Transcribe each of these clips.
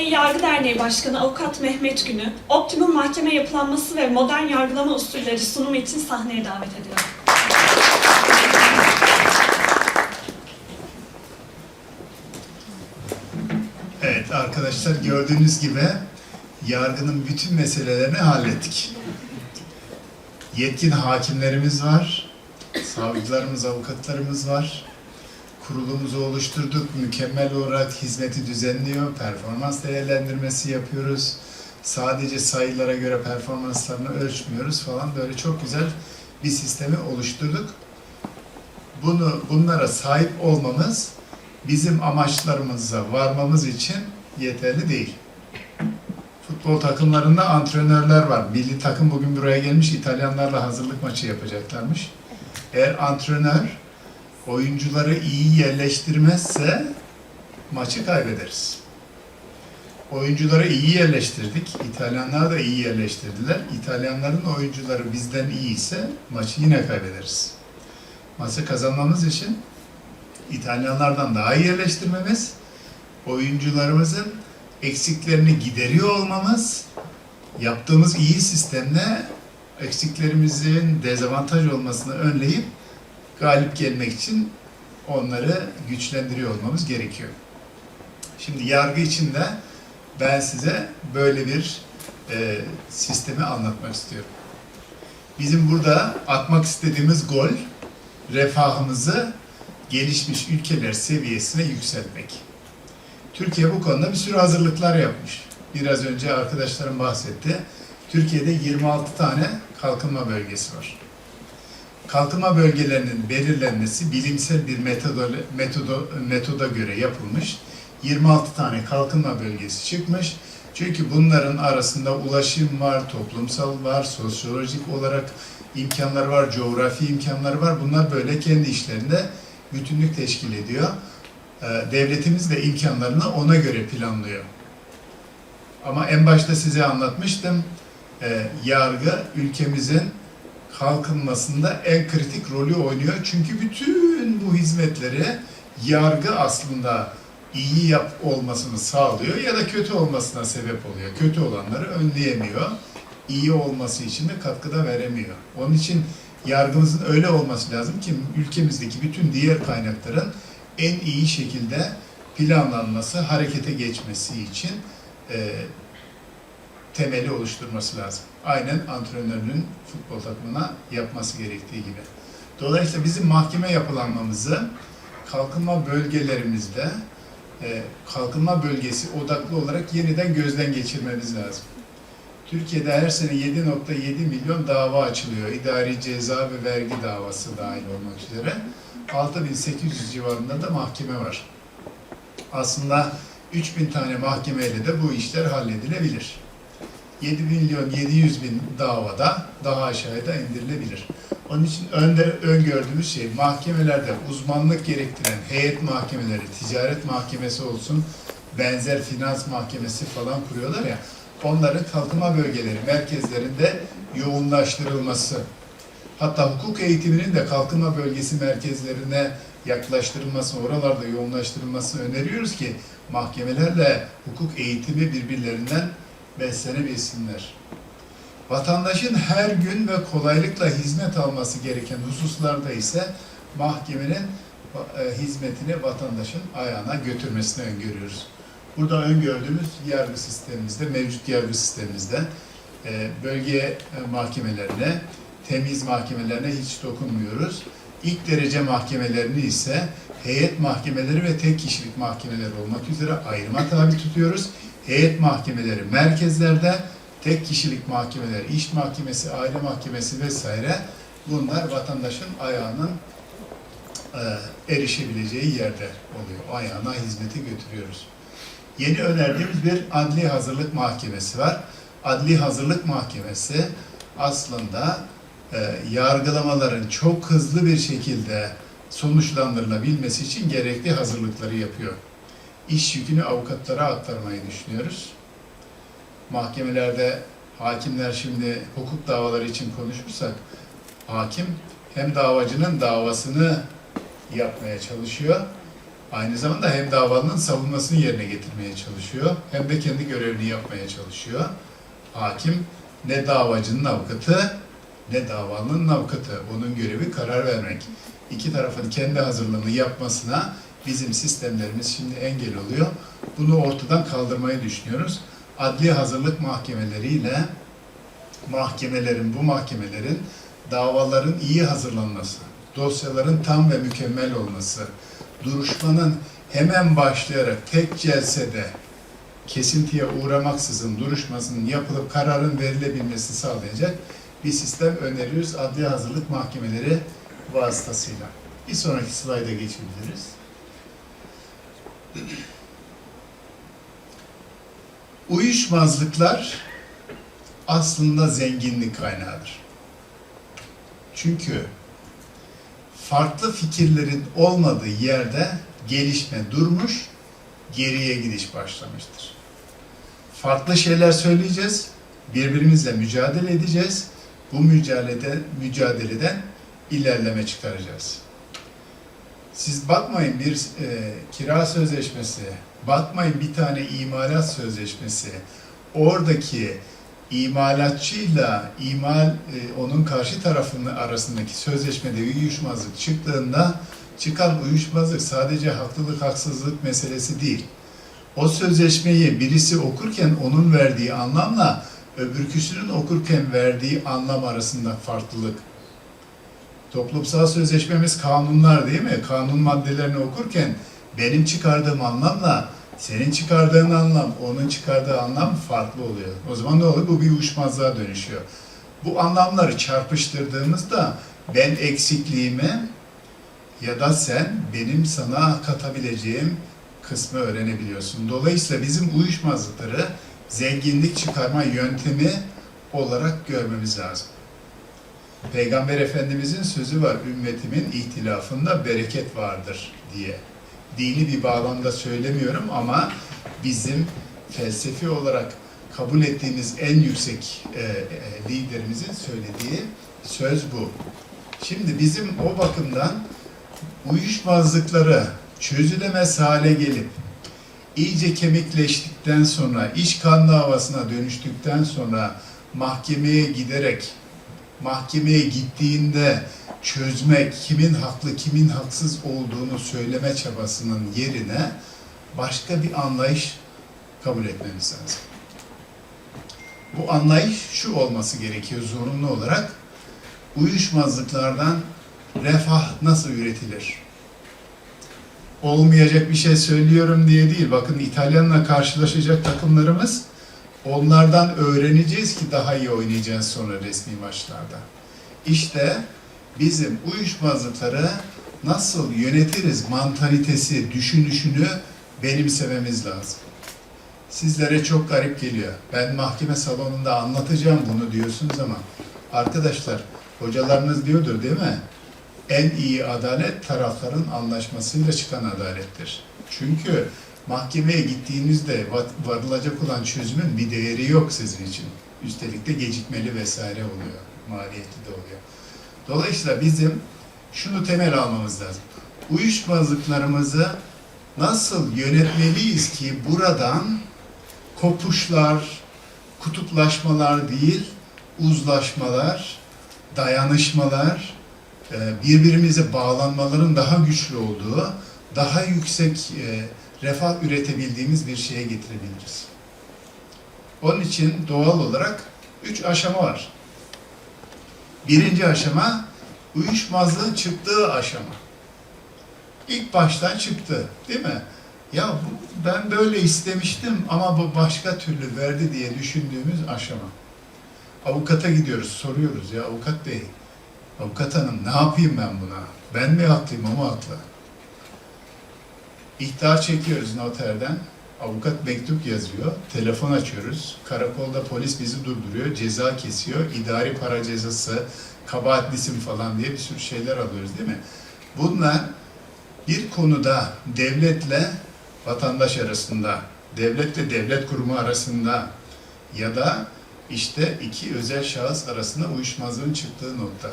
Türkiye Yargı Derneği Başkanı Avukat Mehmet Günü, optimum mahkeme yapılanması ve modern yargılama usulleri sunumu için sahneye davet ediyorum. Evet arkadaşlar gördüğünüz gibi yargının bütün meselelerini hallettik. Yetkin hakimlerimiz var, savcılarımız, avukatlarımız var. Kurulumuzu oluşturduk, mükemmel olarak hizmeti düzenliyor, performans değerlendirmesi yapıyoruz. Sadece sayılara göre performanslarını ölçmüyoruz falan böyle çok güzel bir sistemi oluşturduk. Bunu bunlara sahip olmamız bizim amaçlarımıza varmamız için yeterli değil. Futbol takımlarında antrenörler var. Milli takım bugün buraya gelmiş İtalyanlarla hazırlık maçı yapacaklarmış. Eğer antrenör oyuncuları iyi yerleştirmezse maçı kaybederiz. Oyuncuları iyi yerleştirdik. İtalyanlar da iyi yerleştirdiler. İtalyanların oyuncuları bizden iyi ise maçı yine kaybederiz. Maçı kazanmamız için İtalyanlardan daha iyi yerleştirmemiz, oyuncularımızın eksiklerini gideriyor olmamız, yaptığımız iyi sistemle eksiklerimizin dezavantaj olmasını önleyip galip gelmek için onları güçlendiriyor olmamız gerekiyor. Şimdi yargı içinde ben size böyle bir e, sistemi anlatmak istiyorum. Bizim burada atmak istediğimiz gol refahımızı gelişmiş ülkeler seviyesine yükseltmek. Türkiye bu konuda bir sürü hazırlıklar yapmış. Biraz önce arkadaşlarım bahsetti. Türkiye'de 26 tane kalkınma bölgesi var. Kalkınma bölgelerinin belirlenmesi bilimsel bir metodo, metodo, metoda göre yapılmış. 26 tane kalkınma bölgesi çıkmış. Çünkü bunların arasında ulaşım var, toplumsal var, sosyolojik olarak imkanlar var, coğrafi imkanları var. Bunlar böyle kendi işlerinde bütünlük teşkil ediyor. Ee, Devletimiz de imkanlarını ona göre planlıyor. Ama en başta size anlatmıştım. Ee, Yargı ülkemizin kalkınmasında en kritik rolü oynuyor. Çünkü bütün bu hizmetleri yargı aslında iyi yap olmasını sağlıyor ya da kötü olmasına sebep oluyor. Kötü olanları önleyemiyor. İyi olması için de katkıda veremiyor. Onun için yargımızın öyle olması lazım ki ülkemizdeki bütün diğer kaynakların en iyi şekilde planlanması, harekete geçmesi için e, temeli oluşturması lazım. Aynen antrenörün futbol takımına yapması gerektiği gibi. Dolayısıyla bizim mahkeme yapılanmamızı kalkınma bölgelerimizde e, kalkınma bölgesi odaklı olarak yeniden gözden geçirmemiz lazım. Türkiye'de her sene 7.7 milyon dava açılıyor. İdari ceza ve vergi davası dahil olmak üzere. 6800 civarında da mahkeme var. Aslında 3000 tane mahkemeyle de bu işler halledilebilir. 7 milyon 700 bin davada daha aşağıda indirilebilir. Onun için önde, öngördüğümüz şey mahkemelerde uzmanlık gerektiren heyet mahkemeleri, ticaret mahkemesi olsun, benzer finans mahkemesi falan kuruyorlar ya, onların kalkınma bölgeleri, merkezlerinde yoğunlaştırılması, hatta hukuk eğitiminin de kalkınma bölgesi merkezlerine yaklaştırılması, oralarda yoğunlaştırılmasını öneriyoruz ki mahkemelerle hukuk eğitimi birbirlerinden beslenebilsinler. Vatandaşın her gün ve kolaylıkla hizmet alması gereken hususlarda ise mahkemenin e, hizmetini vatandaşın ayağına götürmesini öngörüyoruz. Burada öngördüğümüz yargı sistemimizde, mevcut yargı sistemimizde e, bölge e, mahkemelerine, temiz mahkemelerine hiç dokunmuyoruz. İlk derece mahkemelerini ise heyet mahkemeleri ve tek kişilik mahkemeler olmak üzere ayrıma tabi tutuyoruz. Heyet mahkemeleri merkezlerde, tek kişilik mahkemeler, iş mahkemesi, aile mahkemesi vesaire bunlar vatandaşın ayağının e, erişebileceği yerde oluyor. Ayağına hizmeti götürüyoruz. Yeni önerdiğimiz bir adli hazırlık mahkemesi var. Adli hazırlık mahkemesi aslında e, yargılamaların çok hızlı bir şekilde sonuçlandırılabilmesi için gerekli hazırlıkları yapıyor. İş yükünü avukatlara aktarmayı düşünüyoruz. Mahkemelerde hakimler şimdi hukuk davaları için konuşursak hakim hem davacının davasını yapmaya çalışıyor Aynı zamanda hem davalının savunmasını yerine getirmeye çalışıyor, hem de kendi görevini yapmaya çalışıyor. Hakim ne davacının avukatı, ne davalının avukatı. Onun görevi karar vermek. İki tarafın kendi hazırlığını yapmasına bizim sistemlerimiz şimdi engel oluyor. Bunu ortadan kaldırmayı düşünüyoruz. Adli hazırlık mahkemeleriyle mahkemelerin, bu mahkemelerin davaların iyi hazırlanması, dosyaların tam ve mükemmel olması, duruşmanın hemen başlayarak tek celsede kesintiye uğramaksızın duruşmasının yapılıp kararın verilebilmesini sağlayacak bir sistem öneriyoruz adli hazırlık mahkemeleri vasıtasıyla. Bir sonraki slayda geçebiliriz. Uyuşmazlıklar aslında zenginlik kaynağıdır. Çünkü farklı fikirlerin olmadığı yerde gelişme durmuş, geriye gidiş başlamıştır. Farklı şeyler söyleyeceğiz, birbirimizle mücadele edeceğiz. Bu mücadelede, mücadeleden ilerleme çıkaracağız. Siz bakmayın bir e, kira sözleşmesi, bakmayın bir tane imalat sözleşmesi, oradaki imalatçıyla imal e, onun karşı tarafının arasındaki sözleşmede uyuşmazlık çıktığında çıkan uyuşmazlık sadece haklılık haksızlık meselesi değil. O sözleşmeyi birisi okurken onun verdiği anlamla öbürküsünün okurken verdiği anlam arasında farklılık. Toplumsal sözleşmemiz kanunlar değil mi? Kanun maddelerini okurken benim çıkardığım anlamla senin çıkardığın anlam, onun çıkardığı anlam farklı oluyor. O zaman ne oluyor? Bu bir uyuşmazlığa dönüşüyor. Bu anlamları çarpıştırdığımızda ben eksikliğimi ya da sen benim sana katabileceğim kısmı öğrenebiliyorsun. Dolayısıyla bizim uyuşmazlıkları zenginlik çıkarma yöntemi olarak görmemiz lazım. Peygamber Efendimizin sözü var, ümmetimin ihtilafında bereket vardır diye. Dini bir bağlamda söylemiyorum ama bizim felsefi olarak kabul ettiğimiz en yüksek e, e, liderimizin söylediği söz bu. Şimdi bizim o bakımdan uyuşmazlıkları çözülemez hale gelip iyice kemikleştikten sonra, iş kan davasına dönüştükten sonra mahkemeye giderek mahkemeye gittiğinde çözmek, kimin haklı, kimin haksız olduğunu söyleme çabasının yerine başka bir anlayış kabul etmemiz lazım. Bu anlayış şu olması gerekiyor zorunlu olarak. Uyuşmazlıklardan refah nasıl üretilir? Olmayacak bir şey söylüyorum diye değil. Bakın İtalyanla karşılaşacak takımlarımız onlardan öğreneceğiz ki daha iyi oynayacağız sonra resmi maçlarda. İşte bizim uyuşmazlıkları nasıl yönetiriz mantalitesi, düşünüşünü benimsememiz lazım. Sizlere çok garip geliyor. Ben mahkeme salonunda anlatacağım bunu diyorsunuz ama arkadaşlar hocalarınız diyordur değil mi? En iyi adalet tarafların anlaşmasıyla çıkan adalettir. Çünkü mahkemeye gittiğinizde va- varılacak olan çözümün bir değeri yok sizin için. Üstelik de gecikmeli vesaire oluyor. Maliyetli de oluyor. Dolayısıyla bizim şunu temel almamız lazım. Uyuşmazlıklarımızı nasıl yönetmeliyiz ki buradan kopuşlar, kutuplaşmalar değil, uzlaşmalar, dayanışmalar, e, birbirimize bağlanmaların daha güçlü olduğu, daha yüksek e, refah üretebildiğimiz bir şeye getirebiliriz. Onun için doğal olarak üç aşama var. Birinci aşama uyuşmazlığın çıktığı aşama. İlk baştan çıktı, değil mi? Ya bu, ben böyle istemiştim ama bu başka türlü verdi diye düşündüğümüz aşama. Avukata gidiyoruz, soruyoruz ya avukat bey, avukat hanım ne yapayım ben buna? Ben mi haklıyım, o mu haklı? İhtar çekiyoruz noterden. Avukat mektup yazıyor. Telefon açıyoruz. Karakolda polis bizi durduruyor. Ceza kesiyor. idari para cezası, kabahatlisin falan diye bir sürü şeyler alıyoruz değil mi? Bunlar bir konuda devletle vatandaş arasında, devletle devlet kurumu arasında ya da işte iki özel şahıs arasında uyuşmazlığın çıktığı nokta.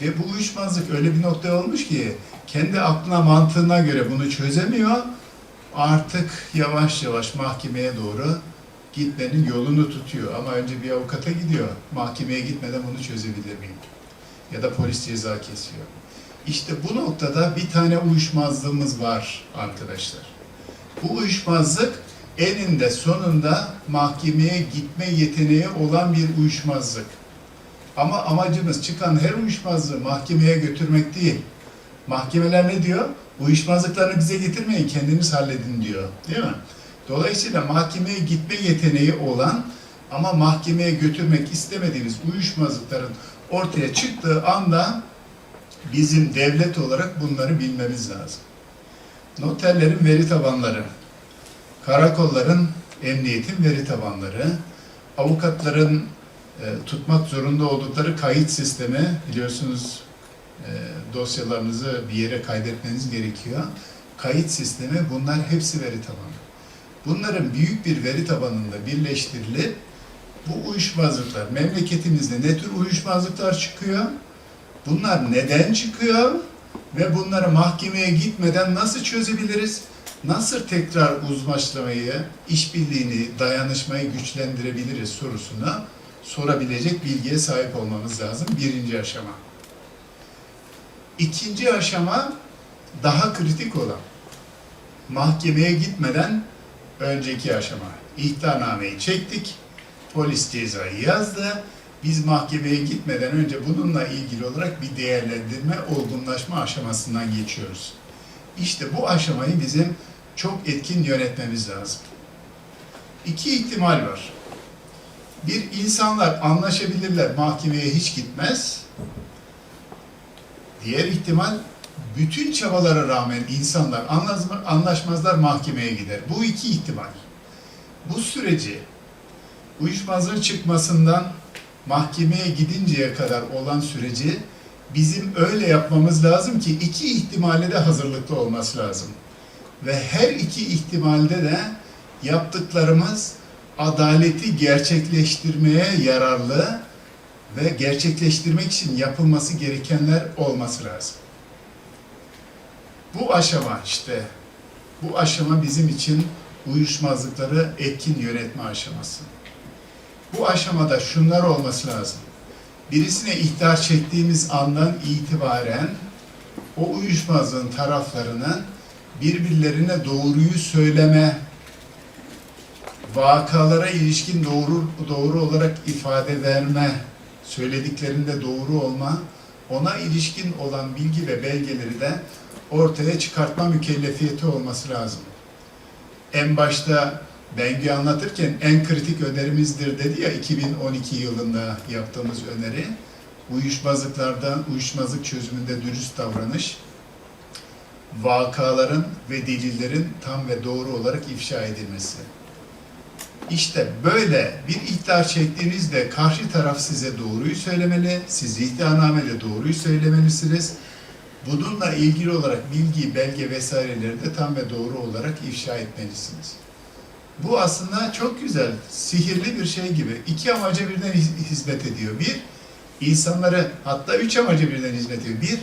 Ve bu uyuşmazlık öyle bir noktaya olmuş ki kendi aklına mantığına göre bunu çözemiyor. Artık yavaş yavaş mahkemeye doğru gitmenin yolunu tutuyor. Ama önce bir avukata gidiyor. Mahkemeye gitmeden bunu çözebilir miyim? Ya da polis ceza kesiyor. İşte bu noktada bir tane uyuşmazlığımız var arkadaşlar. Bu uyuşmazlık eninde sonunda mahkemeye gitme yeteneği olan bir uyuşmazlık. Ama amacımız çıkan her uyuşmazlığı mahkemeye götürmek değil. Mahkemeler ne diyor? Uyuşmazlıklarını bize getirmeyin, kendiniz halledin diyor. Değil mi? Dolayısıyla mahkemeye gitme yeteneği olan ama mahkemeye götürmek istemediğimiz uyuşmazlıkların ortaya çıktığı anda bizim devlet olarak bunları bilmemiz lazım. Noterlerin veri tabanları, karakolların, emniyetin veri tabanları, avukatların tutmak zorunda oldukları kayıt sistemi biliyorsunuz e, dosyalarınızı bir yere kaydetmeniz gerekiyor. Kayıt sistemi bunlar hepsi veri tabanı. Bunların büyük bir veri tabanında birleştirilip bu uyuşmazlıklar, memleketimizde ne tür uyuşmazlıklar çıkıyor, bunlar neden çıkıyor ve bunları mahkemeye gitmeden nasıl çözebiliriz? Nasıl tekrar uzlaşmayı, işbirliğini, dayanışmayı güçlendirebiliriz sorusuna sorabilecek bilgiye sahip olmamız lazım. Birinci aşama. İkinci aşama daha kritik olan mahkemeye gitmeden önceki aşama. İhtarnameyi çektik, polis cezayı yazdı. Biz mahkemeye gitmeden önce bununla ilgili olarak bir değerlendirme, olgunlaşma aşamasından geçiyoruz. İşte bu aşamayı bizim çok etkin yönetmemiz lazım. İki ihtimal var. Bir insanlar anlaşabilirler, mahkemeye hiç gitmez. Diğer ihtimal bütün çabalara rağmen insanlar anlaşma- anlaşmazlar mahkemeye gider. Bu iki ihtimal. Bu süreci uyuşmazlığın çıkmasından mahkemeye gidinceye kadar olan süreci bizim öyle yapmamız lazım ki iki ihtimale de hazırlıklı olması lazım. Ve her iki ihtimalde de yaptıklarımız adaleti gerçekleştirmeye yararlı ve gerçekleştirmek için yapılması gerekenler olması lazım. Bu aşama işte, bu aşama bizim için uyuşmazlıkları etkin yönetme aşaması. Bu aşamada şunlar olması lazım. Birisine ihtar çektiğimiz andan itibaren o uyuşmazlığın taraflarının birbirlerine doğruyu söyleme, vakalara ilişkin doğru doğru olarak ifade verme, söylediklerinde doğru olma, ona ilişkin olan bilgi ve belgeleri de ortaya çıkartma mükellefiyeti olması lazım. En başta Bengü anlatırken en kritik önerimizdir dedi ya 2012 yılında yaptığımız öneri. Uyuşmazlıklardan, uyuşmazlık çözümünde dürüst davranış, vakaların ve delillerin tam ve doğru olarak ifşa edilmesi. İşte böyle bir ihtar çektiğinizde karşı taraf size doğruyu söylemeli, siz ihtarnamede doğruyu söylemelisiniz. Bununla ilgili olarak bilgi, belge vesaireleri de tam ve doğru olarak ifşa etmelisiniz. Bu aslında çok güzel, sihirli bir şey gibi. İki amaca birden hiz- hizmet ediyor. Bir, insanları, hatta üç amaca birden hizmet ediyor. Bir,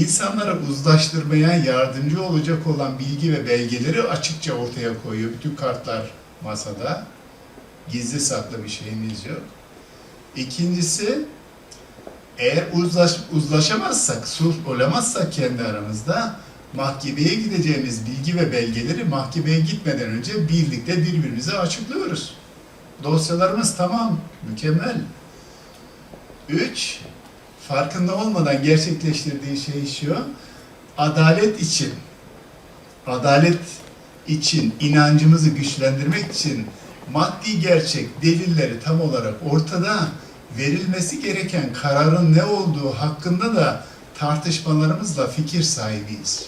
insanları uzlaştırmaya yardımcı olacak olan bilgi ve belgeleri açıkça ortaya koyuyor. Bütün kartlar masada. Gizli saklı bir şeyimiz yok. İkincisi, eğer uzlaş, uzlaşamazsak, sulh olamazsak kendi aramızda mahkemeye gideceğimiz bilgi ve belgeleri mahkemeye gitmeden önce birlikte birbirimize açıklıyoruz. Dosyalarımız tamam, mükemmel. Üç, farkında olmadan gerçekleştirdiği şey şu, adalet için, adalet için, inancımızı güçlendirmek için maddi gerçek, delilleri tam olarak ortada, verilmesi gereken kararın ne olduğu hakkında da tartışmalarımızla fikir sahibiyiz.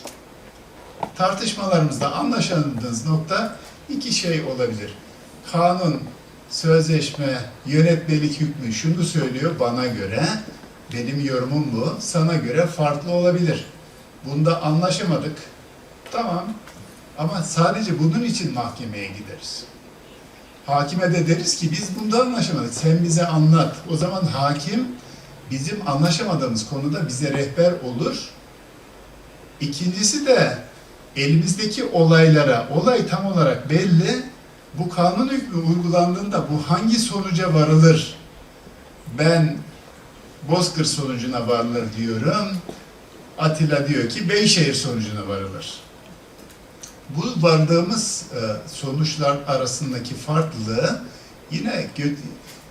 Tartışmalarımızda anlaşamadığınız nokta iki şey olabilir. Kanun, sözleşme, yönetmelik hükmü şunu söylüyor bana göre, benim yorumum bu, sana göre farklı olabilir. Bunda anlaşamadık. Tamam. Ama sadece bunun için mahkemeye gideriz. Hakime de deriz ki biz bunda anlaşamadık. Sen bize anlat. O zaman hakim bizim anlaşamadığımız konuda bize rehber olur. İkincisi de elimizdeki olaylara, olay tam olarak belli. Bu kanun hükmü uygulandığında bu hangi sonuca varılır? Ben Bozkır sonucuna varılır diyorum. Atilla diyor ki Beyşehir sonucuna varılır. Bu vardığımız e, sonuçlar arasındaki farklılığı yine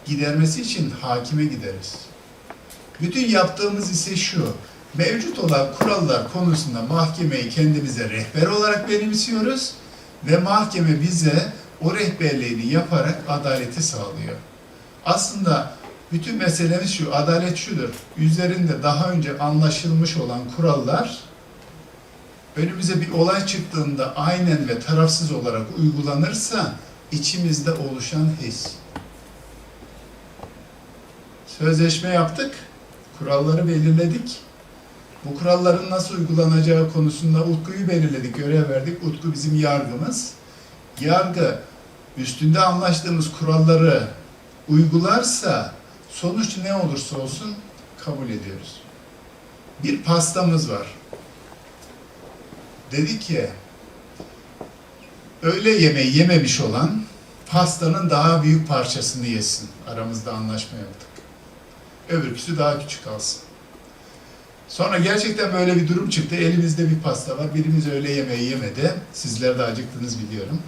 gidermesi için hakime gideriz. Bütün yaptığımız ise şu, mevcut olan kurallar konusunda mahkemeyi kendimize rehber olarak benimsiyoruz ve mahkeme bize o rehberliğini yaparak adaleti sağlıyor. Aslında bütün meselemiz şu, adalet şudur. Üzerinde daha önce anlaşılmış olan kurallar önümüze bir olay çıktığında aynen ve tarafsız olarak uygulanırsa içimizde oluşan his. Sözleşme yaptık, kuralları belirledik. Bu kuralların nasıl uygulanacağı konusunda Utku'yu belirledik, görev verdik. Utku bizim yargımız. Yargı üstünde anlaştığımız kuralları uygularsa sonuç ne olursa olsun kabul ediyoruz. Bir pastamız var. Dedi ki öğle yemeği yememiş olan pastanın daha büyük parçasını yesin. Aramızda anlaşma yaptık. Öbürküsü daha küçük alsın. Sonra gerçekten böyle bir durum çıktı. Elimizde bir pasta var. Birimiz öğle yemeği yemedi. Sizler de acıktınız biliyorum.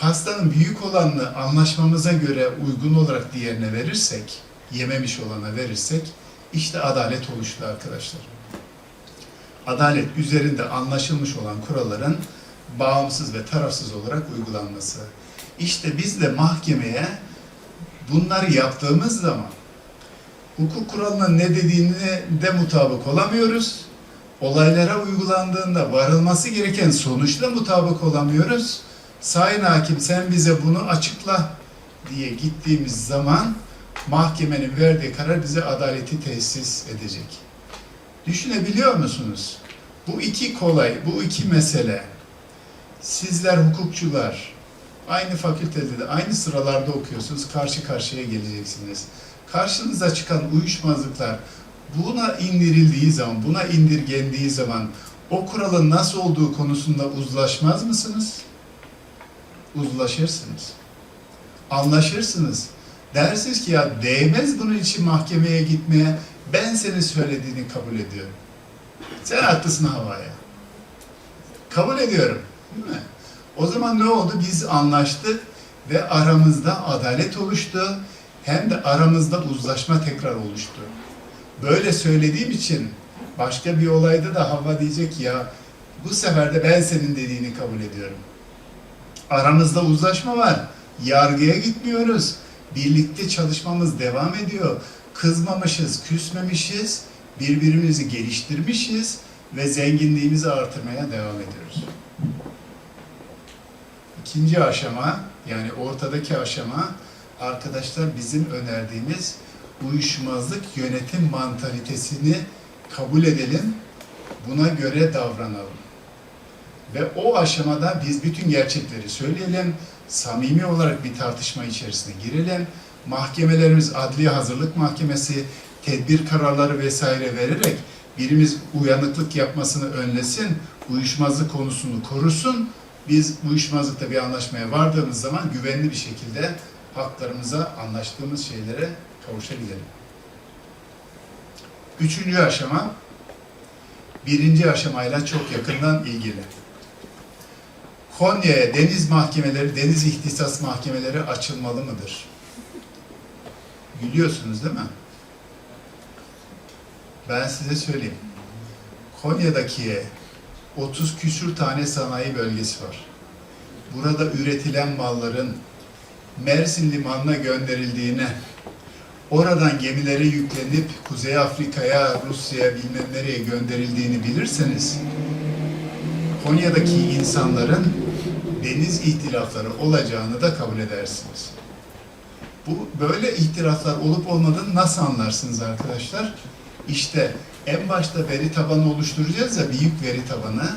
Pastanın büyük olanını anlaşmamıza göre uygun olarak diğerine verirsek, yememiş olana verirsek, işte adalet oluştu arkadaşlar. Adalet üzerinde anlaşılmış olan kuralların bağımsız ve tarafsız olarak uygulanması. İşte biz de mahkemeye bunları yaptığımız zaman hukuk kuralının ne dediğini de mutabık olamıyoruz. Olaylara uygulandığında varılması gereken sonuçla mutabık olamıyoruz. Sayın hakim sen bize bunu açıkla diye gittiğimiz zaman mahkemenin verdiği karar bize adaleti tesis edecek. Düşünebiliyor musunuz? Bu iki kolay, bu iki mesele. Sizler hukukçular, aynı fakültede de aynı sıralarda okuyorsunuz, karşı karşıya geleceksiniz. Karşınıza çıkan uyuşmazlıklar buna indirildiği zaman, buna indirgendiği zaman o kuralın nasıl olduğu konusunda uzlaşmaz mısınız? Uzlaşırsınız. Anlaşırsınız. Dersiniz ki ya değmez bunun için mahkemeye gitmeye, ben senin söylediğini kabul ediyorum. Sen haklısın havaya. Kabul ediyorum. Değil mi? O zaman ne oldu? Biz anlaştık ve aramızda adalet oluştu. Hem de aramızda uzlaşma tekrar oluştu. Böyle söylediğim için başka bir olayda da Havva diyecek ya bu sefer de ben senin dediğini kabul ediyorum. Aramızda uzlaşma var. Yargıya gitmiyoruz. Birlikte çalışmamız devam ediyor. Kızmamışız, küsmemişiz. Birbirimizi geliştirmişiz ve zenginliğimizi artırmaya devam ediyoruz. İkinci aşama, yani ortadaki aşama arkadaşlar bizim önerdiğimiz uyuşmazlık yönetim mantalitesini kabul edelim, buna göre davranalım. Ve o aşamada biz bütün gerçekleri söyleyelim, samimi olarak bir tartışma içerisine girelim. Mahkemelerimiz Adliye Hazırlık Mahkemesi tedbir kararları vesaire vererek birimiz uyanıklık yapmasını önlesin, uyuşmazlık konusunu korusun. Biz uyuşmazlıkta bir anlaşmaya vardığımız zaman güvenli bir şekilde haklarımıza, anlaştığımız şeylere kavuşabilelim. Üçüncü aşama, birinci aşamayla çok yakından ilgili. Konya'ya deniz mahkemeleri, deniz ihtisas mahkemeleri açılmalı mıdır? Gülüyorsunuz değil mi? Ben size söyleyeyim. Konya'daki 30 küsür tane sanayi bölgesi var. Burada üretilen malların Mersin limanına gönderildiğine, oradan gemilere yüklenip Kuzey Afrika'ya, Rusya'ya bilmem nereye gönderildiğini bilirseniz, Konya'daki insanların deniz ihtilafları olacağını da kabul edersiniz. Bu böyle ihtilaflar olup olmadığını nasıl anlarsınız arkadaşlar? İşte en başta veri tabanı oluşturacağız ya büyük veri tabanı.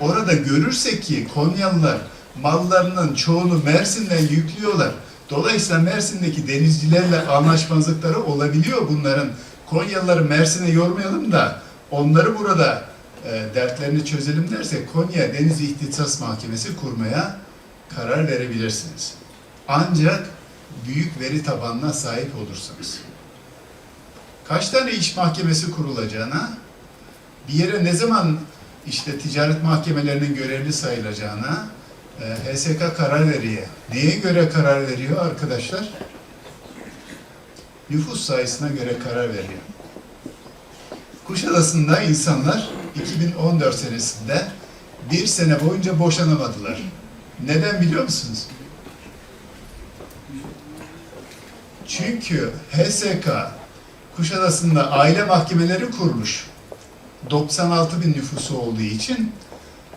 Orada görürsek ki Konyalılar mallarının çoğunu Mersin'den yüklüyorlar. Dolayısıyla Mersin'deki denizcilerle anlaşmazlıkları olabiliyor bunların. Konyalıları Mersin'e yormayalım da onları burada e, dertlerini çözelim dersek Konya Deniz İhtisas Mahkemesi kurmaya karar verebilirsiniz. Ancak büyük veri tabanına sahip olursanız. Kaç tane iş mahkemesi kurulacağına, bir yere ne zaman işte ticaret mahkemelerinin görevli sayılacağına, e, HSK karar veriyor. Neye göre karar veriyor arkadaşlar? Nüfus sayısına göre karar veriyor. Kuşadası'nda insanlar 2014 senesinde bir sene boyunca boşanamadılar. Neden biliyor musunuz? Çünkü HSK Kuşadası'nda aile mahkemeleri kurmuş. 96 bin nüfusu olduğu için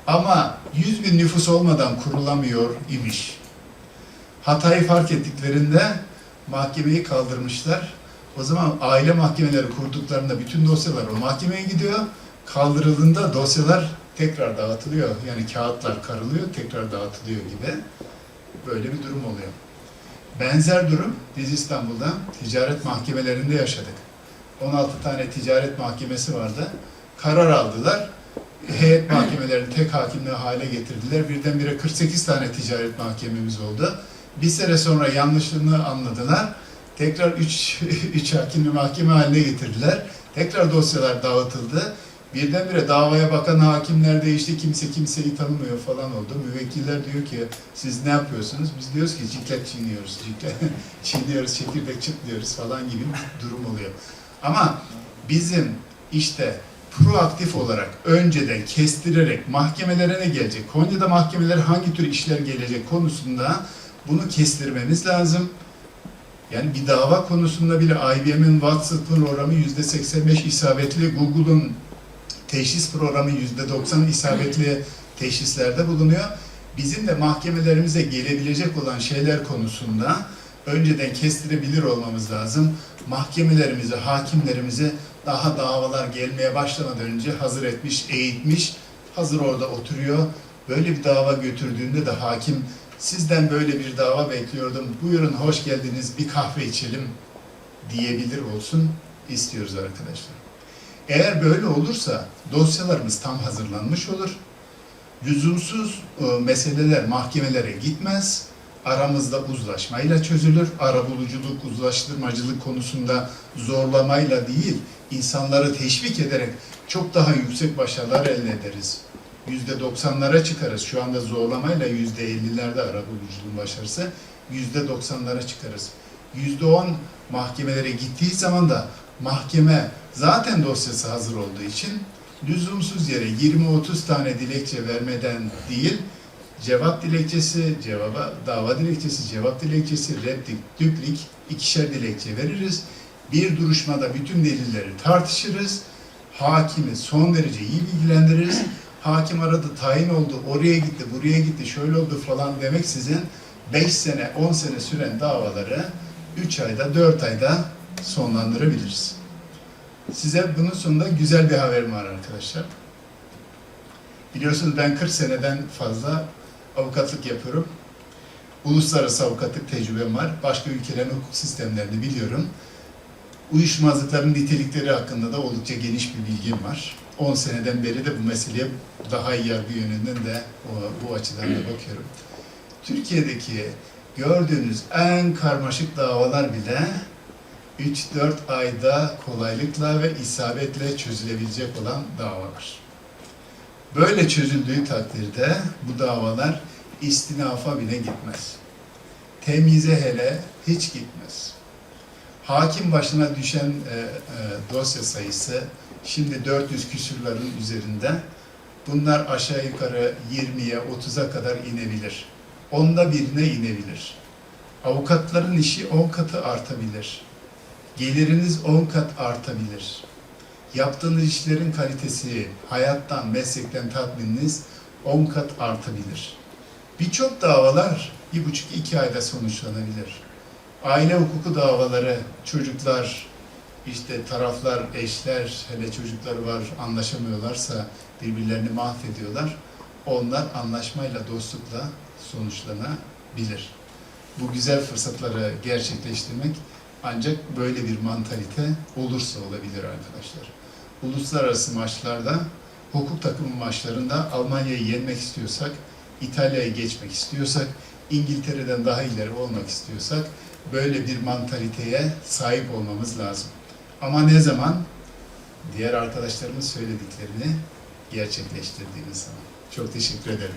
ama 100 bin nüfus olmadan kurulamıyor imiş. Hatayı fark ettiklerinde mahkemeyi kaldırmışlar. O zaman aile mahkemeleri kurduklarında bütün dosyalar o mahkemeye gidiyor. Kaldırıldığında dosyalar tekrar dağıtılıyor. Yani kağıtlar karılıyor, tekrar dağıtılıyor gibi. Böyle bir durum oluyor. Benzer durum biz İstanbul'da ticaret mahkemelerinde yaşadık. 16 tane ticaret mahkemesi vardı. Karar aldılar. Heyet mahkemelerini tek hakimli hale getirdiler. Birdenbire 48 tane ticaret mahkememiz oldu. Bir sene sonra yanlışlığını anladılar. Tekrar 3 üç hakimli mahkeme haline getirdiler. Tekrar dosyalar dağıtıldı. Birdenbire davaya bakan hakimler değişti. Kimse kimseyi tanımıyor falan oldu. Müvekkiller diyor ki siz ne yapıyorsunuz? Biz diyoruz ki ciklet çiğniyoruz. Ciklet çiğniyoruz, çekirdek çıtlıyoruz falan gibi bir durum oluyor. Ama bizim işte proaktif olarak önceden kestirerek mahkemelere ne gelecek? Konya'da mahkemelere hangi tür işler gelecek konusunda bunu kestirmemiz lazım. Yani bir dava konusunda bile IBM'in Watson programı %85 isabetli, Google'un teşhis programı %90 isabetli teşhislerde bulunuyor. Bizim de mahkemelerimize gelebilecek olan şeyler konusunda önceden kestirebilir olmamız lazım. Mahkemelerimizi, hakimlerimizi daha davalar gelmeye başlamadan önce hazır etmiş, eğitmiş, hazır orada oturuyor. Böyle bir dava götürdüğünde de hakim sizden böyle bir dava bekliyordum. Buyurun hoş geldiniz bir kahve içelim diyebilir olsun istiyoruz arkadaşlar. Eğer böyle olursa dosyalarımız tam hazırlanmış olur. Lüzumsuz e, meseleler mahkemelere gitmez. Aramızda uzlaşmayla çözülür. Arabuluculuk, uzlaştırmacılık konusunda zorlamayla değil, insanları teşvik ederek çok daha yüksek başarılar elde ederiz. Yüzde doksanlara çıkarız. Şu anda zorlamayla yüzde ellilerde arabuluculuğun başarısı. Yüzde doksanlara çıkarız. Yüzde on mahkemelere gittiği zaman da mahkeme zaten dosyası hazır olduğu için lüzumsuz yere 20-30 tane dilekçe vermeden değil, cevap dilekçesi, cevaba, dava dilekçesi, cevap dilekçesi, reddik, düklik, ikişer dilekçe veririz. Bir duruşmada bütün delilleri tartışırız. Hakimi son derece iyi bilgilendiririz. Hakim aradı, tayin oldu, oraya gitti, buraya gitti, şöyle oldu falan demek sizin 5 sene, 10 sene süren davaları 3 ayda, 4 ayda sonlandırabiliriz. Size bunun sonunda güzel bir haberim var arkadaşlar. Biliyorsunuz ben 40 seneden fazla avukatlık yapıyorum. Uluslararası avukatlık tecrübem var. Başka ülkelerin hukuk sistemlerini biliyorum. Uyuşmazlıkların nitelikleri hakkında da oldukça geniş bir bilgim var. 10 seneden beri de bu meseleye daha iyi yargı yönünden de bu açıdan da bakıyorum. Türkiye'deki gördüğünüz en karmaşık davalar bile 3-4 ayda kolaylıkla ve isabetle çözülebilecek olan davalar. Böyle çözüldüğü takdirde bu davalar istinafa bile gitmez. Temize hele hiç gitmez. Hakim başına düşen e, e, dosya sayısı şimdi 400 küsürlerin üzerinde. Bunlar aşağı yukarı 20'ye 30'a kadar inebilir. Onda birine inebilir. Avukatların işi 10 katı artabilir. Geliriniz 10 kat artabilir. Yaptığınız işlerin kalitesi, hayattan, meslekten tatmininiz 10 kat artabilir. Birçok davalar bir buçuk iki ayda sonuçlanabilir. Aile hukuku davaları, çocuklar, işte taraflar, eşler, hele çocukları var anlaşamıyorlarsa birbirlerini mahvediyorlar. Onlar anlaşmayla, dostlukla sonuçlanabilir. bu güzel fırsatları gerçekleştirmek ancak böyle bir mantalite olursa olabilir arkadaşlar. Uluslararası maçlarda, hukuk takımı maçlarında Almanya'yı yenmek istiyorsak, İtalya'yı geçmek istiyorsak, İngiltere'den daha ileri olmak istiyorsak böyle bir mantaliteye sahip olmamız lazım. Ama ne zaman? Diğer arkadaşlarımın söylediklerini gerçekleştirdiğimiz zaman. Çok teşekkür ederim.